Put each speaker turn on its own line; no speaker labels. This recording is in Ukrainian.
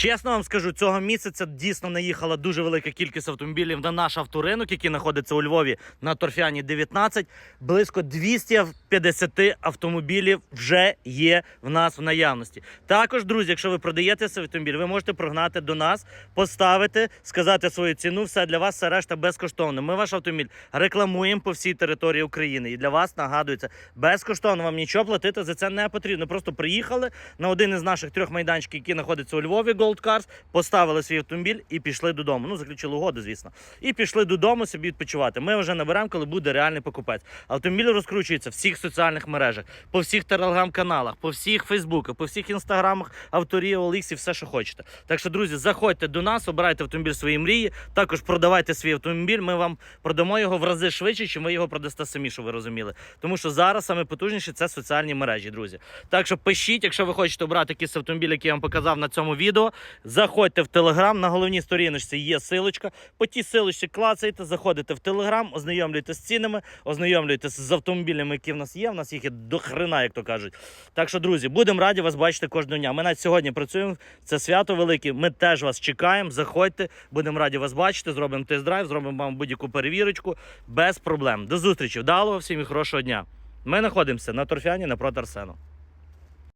Чесно вам скажу, цього місяця дійсно наїхала дуже велика кількість автомобілів на наш авторинок, який знаходиться у Львові на Торфяні 19. Близько 250 автомобілів вже є в нас в наявності. Також, друзі, якщо ви продаєте цей автомобіль, ви можете прогнати до нас, поставити, сказати свою ціну. Все для вас, все решта безкоштовно. Ми ваш автомобіль рекламуємо по всій території України. І для вас нагадується, безкоштовно вам нічого платити за це не потрібно. Просто приїхали на один із наших трьох майданчиків, які знаходяться у Львові, Gold Cars, поставили свій автомобіль і пішли додому. Ну, заключили угоду, звісно. І пішли додому собі відпочивати. Ми вже наберемо, коли буде реальний покупець. Автомобіль розкручується в всіх соціальних мережах, по всіх телеграм-каналах, по всіх Фейсбуках, по всіх інстаграмах, авторі, Оліксі, все, що хочете. Так що, друзі, заходьте до нас, обирайте автомобіль своєї мрії. Також продавайте свій автомобіль. Ми вам продамо його в рази швидше, чим ви його продасте самі, що ви розуміли. Тому що зараз саме потужніше це соціальні мережі, друзі. Так що пишіть, якщо ви хочете обрати якийсь автомобіль, який я вам показав на цьому відео. Заходьте в Телеграм. На головній сторіночці є силочка. По тій силочці клацайте, заходите в Телеграм, ознайомлюйтесь з цінами, ознайомлюйтесь з автомобілями, які в нас є. У нас їх є до хрена, як то кажуть. Так що, друзі, будемо раді вас бачити кожного дня. Ми навіть сьогодні працюємо. Це свято велике. Ми теж вас чекаємо. Заходьте, будемо раді вас бачити. Зробимо тест-драйв, зробимо вам будь-яку перевірочку без проблем. До зустрічі. Вдалого всім і хорошого дня. Ми знаходимося на торфяні напроти Арсену.